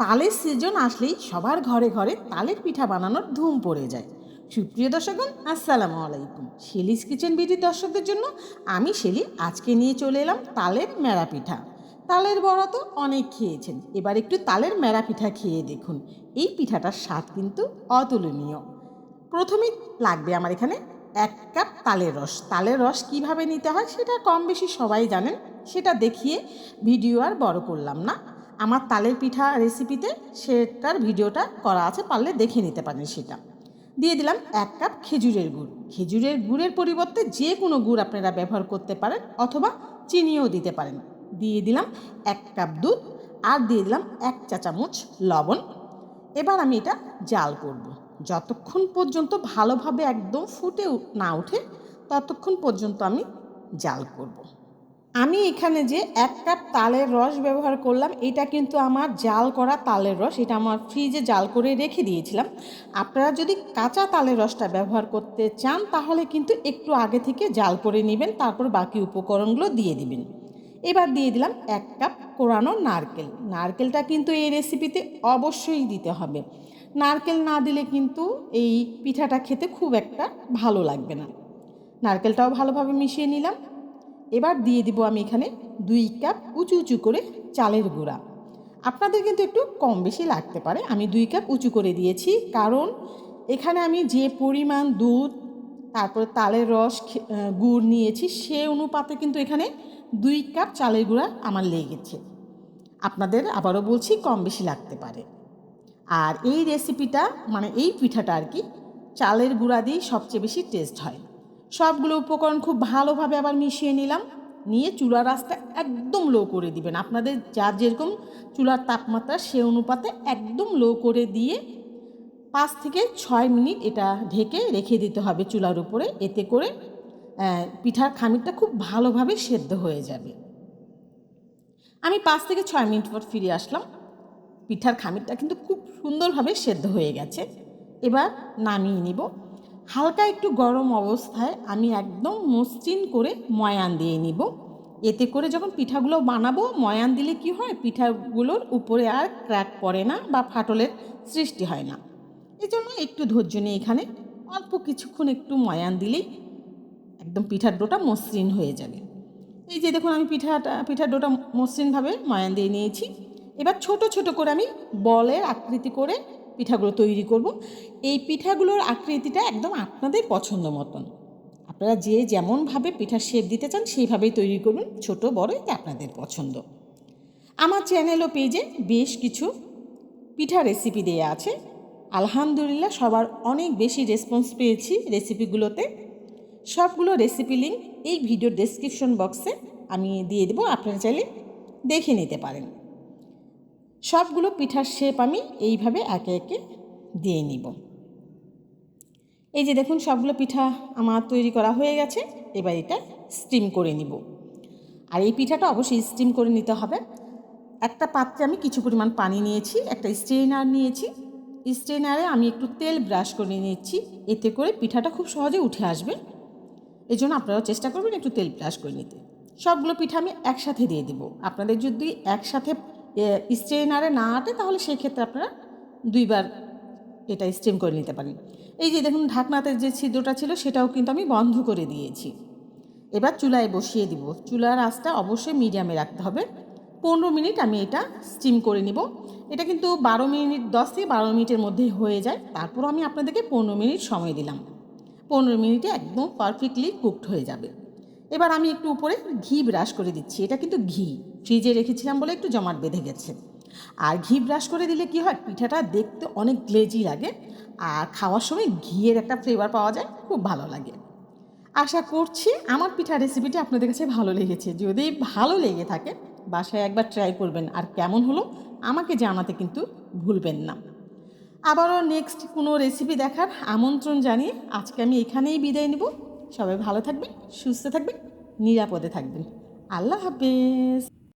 তালের সিজন আসলেই সবার ঘরে ঘরে তালের পিঠা বানানোর ধুম পড়ে যায়। সুপ্রিয় দর্শকগণ, আসসালামু আলাইকুম। শেলিস কিচেন বিডি দর্শকদের জন্য আমি শেলি আজকে নিয়ে চলে এলাম তালের মেরা পিঠা। তালের বড়া তো অনেক খেয়েছেন, এবার একটু তালের মেরা পিঠা খেয়ে দেখুন। এই পিঠাটার স্বাদ কিন্তু অতুলনীয়। প্রথমেই লাগবে আমার এখানে এক কাপ তালের রস। তালের রস কীভাবে নিতে হয় সেটা কম বেশি সবাই জানেন, সেটা দেখিয়ে ভিডিও আর বড় করলাম না। আমার তালের পিঠা রেসিপিতে সেটার ভিডিওটা করা আছে, পারলে দেখে নিতে পারেন সেটা দিয়ে দিলাম এক কাপ খেজুরের গুড় খেজুরের গুড়ের পরিবর্তে যে কোনো গুড় আপনারা ব্যবহার করতে পারেন অথবা চিনিও দিতে পারেন দিয়ে দিলাম এক কাপ দুধ আর দিয়ে দিলাম এক চা চামচ লবণ এবার আমি এটা জাল করব। যতক্ষণ পর্যন্ত ভালোভাবে একদম ফুটে না ওঠে, ততক্ষণ পর্যন্ত আমি জাল করব। আমি এখানে যে এক কাপ তালের রস ব্যবহার করলাম, এটা কিন্তু আমার জাল করা তালের রস, এটা আমার ফ্রিজে জাল করে রেখে দিয়েছিলাম। আপনারা যদি কাঁচা তালের রসটা ব্যবহার করতে চান, তাহলে কিন্তু একটু আগে থেকে জাল করে নেবেন, তারপর বাকি উপকরণগুলো দিয়ে দিবেন। এবার দিয়ে দিলাম এক কাপ কোরানো নারকেল। নারকেলটা কিন্তু এই রেসিপিতে অবশ্যই দিতে হবে। নারকেল না দিলে কিন্তু এই পিঠাটা খেতে খুব একটা ভালো লাগবে না। নারকেলটাও ভালোভাবে মিশিয়ে নিলাম। এবার দিয়ে দিব আমি এখানে দুই কাপ উঁচু উঁচু করে চালের গুঁড়া। আপনাদের কিন্তু একটু কম বেশি লাগতে পারে। আমি দুই কাপ উঁচু করে দিয়েছি কারণ এখানে আমি যে পরিমাণ দুধ, তারপরে তালের রস গুড় নিয়েছি, সে অনুপাতে কিন্তু এখানে দুই কাপ চালের গুঁড়া আমার লেগেছে। আপনাদের আবারও বলছি, কম বেশি লাগতে পারে। আর এই রেসিপিটা মানে এই পিঠাটা আর কি, চালের গুঁড়া দিয়েই সবচেয়ে বেশি টেস্ট হয়। সবগুলো উপকরণ খুব ভালোভাবে আবার মিশিয়ে নিলাম। নিয়ে চুলার আঁচটা একদম লো করে দিবেন। আপনাদের যার যেরকম চুলার তাপমাত্রা, সে অনুপাতে একদম লো করে দিয়ে পাঁচ থেকে ছয় মিনিট এটা ঢেকে রেখে দিতে হবে চুলার উপরে। এতে করে পিঠার খামিরটা খুব ভালোভাবে সেদ্ধ হয়ে যাবে। আমি পাঁচ থেকে ছয় মিনিট পর ফিরে আসলাম। পিঠার খামিরটা কিন্তু খুব সুন্দরভাবে সেদ্ধ হয়ে গেছে। এবার নামিয়ে নিব। হালকা একটু গরম অবস্থায় আমি একদম মসৃণ করে ময়ান দিয়ে নিব। এতে করে যখন পিঠাগুলো বানাবো, ময়ান দিলে কি হয়? পিঠাগুলোর উপরে আর ক্র্যাক পড়ে না বা ফাটলের সৃষ্টি হয় না। এই জন্য একটু ধৈর্য নিয়ে এখানে অল্প কিছুক্ষণ একটু ময়ান দিলেই একদম পিঠার ডোটা মসৃণ হয়ে যাবে। এই যে দেখুন, আমি পিঠাটা, পিঠার ডোটা মসৃণভাবে ময়ান দিয়ে নিয়েছি। এবার ছোট ছোট করে আমি বলের আকৃতি করে পিঠাগুলো তৈরি করব। এই পিঠাগুলোর আকৃতিটা একদম আপনাদের পছন্দ মতন। আপনারা যে যেমনভাবে পিঠার শেপ দিতে চান, সেইভাবেই তৈরি করুন। ছোট, বড় এটা আপনাদের পছন্দ। আমার চ্যানেল ও পেজে বেশ কিছু পিঠা রেসিপি দেয়া আছে। আলহামদুলিল্লাহ, সবার অনেক বেশি রেসপন্স পেয়েছি রেসিপিগুলোতে সবগুলো রেসিপি লিঙ্ক এই ভিডিওর ডেসক্রিপশন বক্সে আমি দিয়ে দেবো। আপনারা চাইলে দেখে নিতে পারেন। সবগুলো পিঠার শেপ আমি এইভাবে একে একে দিয়ে নিব। এই যে দেখুন, সবগুলো পিঠা আমার তৈরি করা হয়ে গেছে। এবার এটা স্টিম করে নিব। আর এই পিঠাটা অবশ্যই স্টিম করে নিতে হবে। একটা পাত্রে আমি কিছু পরিমাণ পানি নিয়েছি, একটা স্ট্রেনার নিয়েছি। স্ট্রেনারে আমি একটু তেল ব্রাশ করে নিয়েছি এতে করে পিঠাটা খুব সহজে উঠে আসবে। এই জন্য আপনারাও চেষ্টা করবেন একটু তেল ব্রাশ করে নিতে। সবগুলো পিঠা আমি একসাথে দিয়ে দেবো। আপনাদের যদি একসাথে স্ট্রেনারে না আটে, তাহলে সেই ক্ষেত্রে আপনারা দুইবার এটা স্টিম করে নিতে পারেন। এই যে দেখুন, ঢাকনাতে যে ছিদ্রটা ছিল, সেটাও কিন্তু আমি বন্ধ করে দিয়েছি। এবার চুলায় বসিয়ে দিব। চুলার আঁচটা অবশ্যই মিডিয়ামে রাখতে হবে। পনেরো মিনিট আমি এটা স্টিম করে নিব। এটা কিন্তু বারো মিনিট, দশ থেকে বারো মিনিটের মধ্যেই হয়ে যায়। তারপর আমি আপনাদেরকে পনেরো মিনিট সময় দিলাম। পনেরো মিনিটে একদম পারফেক্টলি কুকড হয়ে যাবে। এবার আমি একটু উপরে ঘি ব্রাশ করে দিচ্ছি। এটা কিন্তু ঘি। ফ্রিজে রেখেছিলাম বলে একটু জমাট বেঁধে গেছে। আর ঘি ব্রাশ করে দিলে কি হয়? পিঠাটা দেখতে অনেক গ্লেজি লাগে আর খাওয়ার সময় ঘিয়ের একটা ফ্লেভার পাওয়া যায়, খুব ভালো লাগে। আশা করছি আমার পিঠা রেসিপিটি আপনাদের কাছে ভালো লেগেছে। যদি ভালো লেগে থাকে, বাসায় একবার ট্রাই করবেন। আর কেমন হলো আমাকে জানাতে কিন্তু ভুলবেন না। আবারও নেক্সট কোনো রেসিপি দেখার আমন্ত্রণ জানিয়ে আজকে আমি এখানেই বিদায় নেব। সবাই ভালো থাকবেন, সুস্থ থাকবেন, নিরাপদে থাকবেন। আল্লাহ হাফেজ।